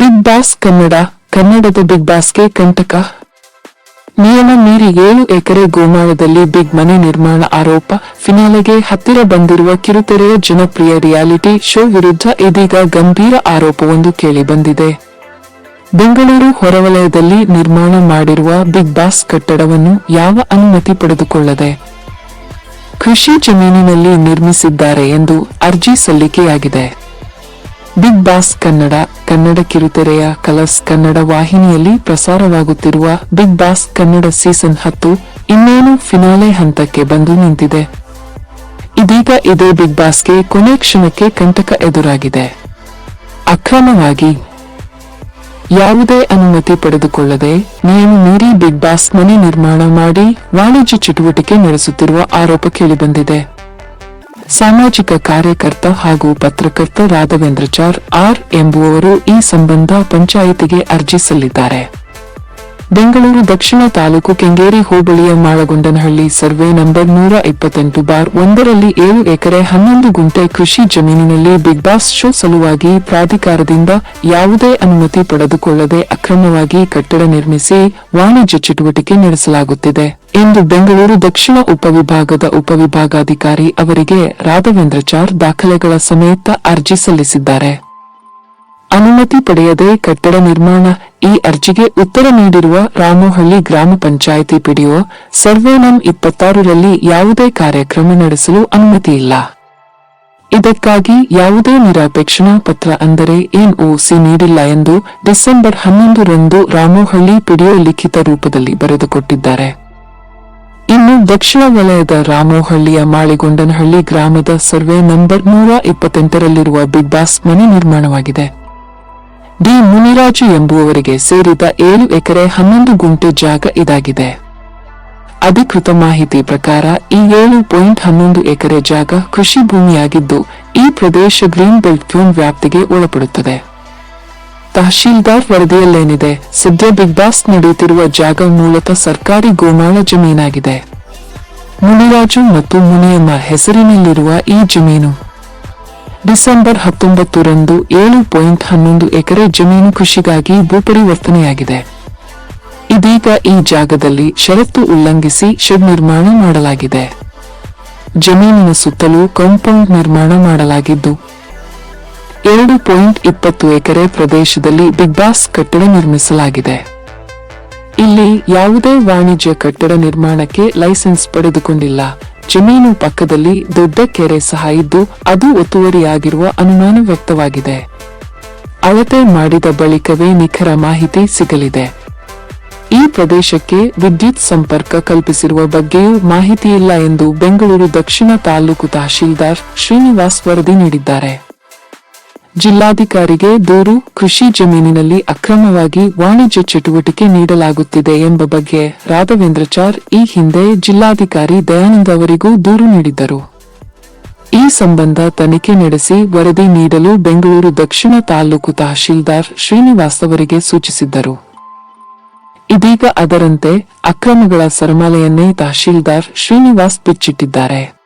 Big Boss Kannada ಕನ್ನಡದ big ಬಾಸ್ಗೆ ಕಂಟಕ. ನಿಯಮ ಮೀರಿ ಏಳು ಎಕರೆ ಗೋಮಾಳದಲ್ಲಿ ಬಿಗ್ ಮನೆ ನಿರ್ಮಾಣ ಆರೋಪ. ಫಿನಾಲೆಗೆ ಹತ್ತಿರ ಬಂದಿರುವ ಕಿರುತೆರೆಯ ಜನಪ್ರಿಯ ರಿಯಾಲಿಟಿ ಶೋ ವಿರುದ್ಧ ಇದೀಗ ಗಂಭೀರ ಆರೋಪವೊಂದು ಕೇಳಿಬಂದಿದೆ ಬೆಂಗಳೂರು ಹೊರವಲಯದಲ್ಲಿ ನಿರ್ಮಾಣ ಮಾಡಿರುವ ಬಿಗ್ ಬಾಸ್ ಕಟ್ಟಡವನ್ನು ಯಾವ ಅನುಮತಿ ಪಡೆದುಕೊಳ್ಳದೆ? ಕೃಷಿ ಜಮೀನಿನಲ್ಲಿ ನಿರ್ಮಿಸಿದ್ದಾರೆ ಎಂದು ಅರ್ಜಿ ಸಲ್ಲಿಕೆಯಾಗಿದೆ. ಬಿಗ್ ಬಾಸ್ ಕನ್ನಡ ಕನ್ನಡ ಕಿರುತೆರೆಯ, ಕಲರ್ಸ್ ಕನ್ನಡ ವಾಹಿನಿಯಲ್ಲಿ ಪ್ರಸಾರವಾಗುತ್ತಿರುವ ಬಿಗ್ ಬಾಸ್ ಕನ್ನಡ ಸೀಸನ್ ಹತ್ತು ಇನ್ನೇನು ಫಿನಾಲೆ ಹಂತಕ್ಕೆ ಬಂದು ನಿಂತಿದೆ. ಇದೀಗ ಇದೇ ಬಿಗ್ ಬಾಸ್ಗೆ ಕೊನೆ ಕ್ಷಣಕ್ಕೆ ಕಂಟಕ ಎದುರಾಗಿದೆ. ಅಕ್ರಮವಾಗಿ ಯಾವುದೇ ಅನುಮತಿ ಪಡೆದುಕೊಳ್ಳದೆ ನಿಯಮ ಮೀರಿ ಬಿಗ್ ಬಾಸ್ ಮನೆ ನಿರ್ಮಾಣ ಮಾಡಿ ವಾಣಿಜ್ಯ ಚಟುವಟಿಕೆ ನಡೆಸುತ್ತಿರುವ ಆರೋಪ ಕೇಳಿಬಂದಿದೆ. ಸಾಮಾಜಿಕ ಕಾರ್ಯಕರ್ತ ಹಾಗೂ ಪತ್ರಕರ್ತ ರಾಘವೇಂದ್ರಚಾರ್ ಆರ್ ಎಂಬುವವರು ಈ ಸಂಬಂಧ ಪಂಚಾಯಿತಿಗೆ ಅರ್ಜಿ ಸಲ್ಲಿದ್ದಾರೆ. ಬೆಂಗಳೂರು ದಕ್ಷಿಣ ತಾಲೂಕು ಕೆಂಗೇರಿ ಹೋಬಳಿಯ ಮಾಳಗೊಂಡನಹಳ್ಳಿ ಸರ್ವೆ ನಂಬರ್ ನೂರ ಇಪ್ಪತ್ತೆಂಟು ಬಾರ್ ಒಂದರಲ್ಲಿ ಏಳು ಎಕರೆ ಹನ್ನೊಂದು ಗುಂಟೆ ಕೃಷಿ ಜಮೀನಿನಲ್ಲಿ ಬಿಗ್ ಬಾಸ್ ಶೋ ಸಲುವಾಗಿ ಪ್ರಾಧಿಕಾರದಿಂದ ಯಾವುದೇ ಅನುಮತಿ ಪಡೆದುಕೊಳ್ಳದೆ ಅಕ್ರಮವಾಗಿ ಕಟ್ಟಡ ನಿರ್ಮಿಸಿ ವಾಣಿಜ್ಯ ಚಟುವಟಿಕೆ ನಡೆಸಲಾಗುತ್ತಿದೆ ಎಂದು ಬೆಂಗಳೂರು ದಕ್ಷಿಣ ಉಪವಿಭಾಗದ ಉಪವಿಭಾಗಾಧಿಕಾರಿ ಅವರಿಗೆ ರಾಘವೇಂದ್ರಚಾರ್ ದಾಖಲೆಗಳ ಸಮೇತ ಅರ್ಜಿ ಸಲ್ಲಿಸಿದ್ದಾರೆ. ಅನುಮತಿ ಪಡೆಯದೆ ಕಟ್ಟಡ ನಿರ್ಮಾಣ ಈ ಅರ್ಜಿಗೆ ಉತ್ತರ ನೀಡಿರುವ ರಾಮೋಹಳ್ಳಿ ಗ್ರಾಮ ಪಂಚಾಯಿತಿ ಪಿಡಿಒ ಸರ್ವೆ ನಂ ಇಪ್ಪತ್ತಾರರಲ್ಲಿ ಯಾವುದೇ ಕಾರ್ಯಕ್ರಮ ನಡೆಸಲು ಅನುಮತಿ ಇಲ್ಲ. ಇದಕ್ಕಾಗಿ ಯಾವುದೇ ನಿರಾಪೇಕ್ಷಣಾ ಪತ್ರ ಅಂದರೆ ಎನ್ಒಸಿ ನೀಡಿಲ್ಲ ಎಂದು ಡಿಸೆಂಬರ್ ಹನ್ನೊಂದರಂದು ರಾಮೋಹಳ್ಳಿ ಪಿಡಿಒ ಲಿಖಿತ ರೂಪದಲ್ಲಿ ಬರೆದುಕೊಟ್ಟಿದ್ದಾರೆ. ಇನ್ನು ದಕ್ಷಿಣ ವಲಯದ ರಾಮೋಹಳ್ಳಿಯ ಮಾಳಿಗೊಂಡನಹಳ್ಳಿ ಗ್ರಾಮದ ಸರ್ವೆ ನಂಬರ್ ನೂರ ಇಪ್ಪತ್ತೆಂಟರಲ್ಲಿರುವ ಬಿಗ್ ಬಾಸ್ ಮನೆ ನಿರ್ಮಾಣವಾಗಿದೆ. ಡಿ ಮುನಿರಾಜು ಎಂಬುವವರಿಗೆ ಸೇರಿದ ಏಳು ಎಕರೆ ಹನ್ನೊಂದು ಗುಂಟೆ ಜಾಗ ಇದಾಗಿದೆ. ಅಧಿಕೃತ ಮಾಹಿತಿ ಪ್ರಕಾರ ಈ ಏಳು ಪಾಯಿಂಟ್ ಹನ್ನೊಂದು ಎಕರೆ ಜಾಗ ಕೃಷಿ ಭೂಮಿಯಾಗಿದ್ದು, ಈ ಪ್ರದೇಶ ಗ್ರೀನ್ ಬೆಲ್ಟ್ ಜೋನ್ ವ್ಯಾಪ್ತಿಗೆ ಒಳಪಡುತ್ತದೆ. ತಹಶೀಲ್ದಾರ್ ವರದಿಯಲ್ಲೇನಿದೆ, ಸದ್ಯ ಬಿಗ್ ಬಾಸ್ ನಡೆಯುತ್ತಿರುವ ಜಾಗ ಮೂಲತಃ ಸರ್ಕಾರಿ ಗೋಮಾಳ ಜಮೀನಾಗಿದೆ. ಮುನಿರಾಜು ಮತ್ತು ಮುನಿಯಮ್ಮ ಹೆಸರಿನಲ್ಲಿರುವ ಈ ಜಮೀನು ಡಿಸೆಂಬರ್ ಹತ್ತೊಂಬತ್ತರಂದು ಏಳು ಪಾಯಿಂಟ್ ಹನ್ನೊಂದು ಎಕರೆ ಜಮೀನು ಕೃಷಿಗಾಗಿ ಭೂಪರಿವರ್ತನೆಯಾಗಿದೆ. ಇದೀಗ ಈ ಜಾಗದಲ್ಲಿ ಷರತ್ತು ಉಲ್ಲಂಘಿಸಿ ಶೆಡ್ ನಿರ್ಮಾಣ ಮಾಡಲಾಗಿದೆ. ಜಮೀನಿನ ಸುತ್ತಲೂ ಕಾಂಪೌಂಡ್ ನಿರ್ಮಾಣ ಮಾಡಲಾಗಿದ್ದು, ಎರಡು ಪಾಯಿಂಟ್ ಇಪ್ಪತ್ತು ಎಕರೆ ಪ್ರದೇಶದಲ್ಲಿ ಬಿಗ್ ಬಾಸ್ ಕಟ್ಟಡ ನಿರ್ಮಿಸಲಾಗಿದೆ. ಇಲ್ಲಿ ಯಾವುದೇ ವಾಣಿಜ್ಯ ಕಟ್ಟಡ ನಿರ್ಮಾಣಕ್ಕೆ ಲೈಸೆನ್ಸ್ ಪಡೆದುಕೊಂಡಿಲ್ಲ. ಜಮೀನು ಪಕ್ಕದಲ್ಲಿ ದೊಡ್ಡ ಕೆರೆ ಸಹ ಇದ್ದು ಅದು ಒತ್ತುವರಿಯಾಗಿರುವ ಅನುಮಾನ ವ್ಯಕ್ತವಾಗಿದೆ. ಅಳತೆ ಮಾಡಿದ ಬಳಿಕವೇ ನಿಖರ ಮಾಹಿತಿ ಸಿಗಲಿದೆ. ಈ ಪ್ರದೇಶಕ್ಕೆ ವಿದ್ಯುತ್ ಸಂಪರ್ಕ ಕಲ್ಪಿಸಿರುವ ಬಗ್ಗೆಯೂ ಮಾಹಿತಿಯಿಲ್ಲ ಎಂದು ಬೆಂಗಳೂರು ದಕ್ಷಿಣ ತಾಲೂಕು ತಹಶೀಲ್ದಾರ್ ಶ್ರೀನಿವಾಸ್ ವರದಿ ನೀಡಿದ್ದಾರೆ. ಜಿಲ್ಲಾಧಿಕಾರಿಗೆ ದೂರು, ಕೃಷಿ ಜಮೀನಿನಲ್ಲಿ ಅಕ್ರಮವಾಗಿ ವಾಣಿಜ್ಯ ಚಟುವಟಿಕೆ ನೀಡಲಾಗುತ್ತಿದೆ ಎಂಬ ಬಗ್ಗೆ ರಾಘವೇಂದ್ರಚಾರ್ ಈ ಹಿಂದೆ ಜಿಲ್ಲಾಧಿಕಾರಿ ದಯಾನಂದ ಅವರಿಗೂ ದೂರು ನೀಡಿದ್ದರು. ಈ ಸಂಬಂಧ ತನಿಖೆ ನಡೆಸಿ ವರದಿ ನೀಡಲು ಬೆಂಗಳೂರು ದಕ್ಷಿಣ ತಾಲೂಕು ತಹಶೀಲ್ದಾರ್ ಶ್ರೀನಿವಾಸ್ ಅವರಿಗೆ ಸೂಚಿಸಿದ್ದರು. ಇದೀಗ ಅದರಂತೆ ಅಕ್ರಮಗಳ ಸರಮಾಲೆಯನ್ನೇ ತಹಶೀಲ್ದಾರ್ ಶ್ರೀನಿವಾಸ್ ಬಿಚ್ಚಿಟ್ಟಿದ್ದಾರೆ.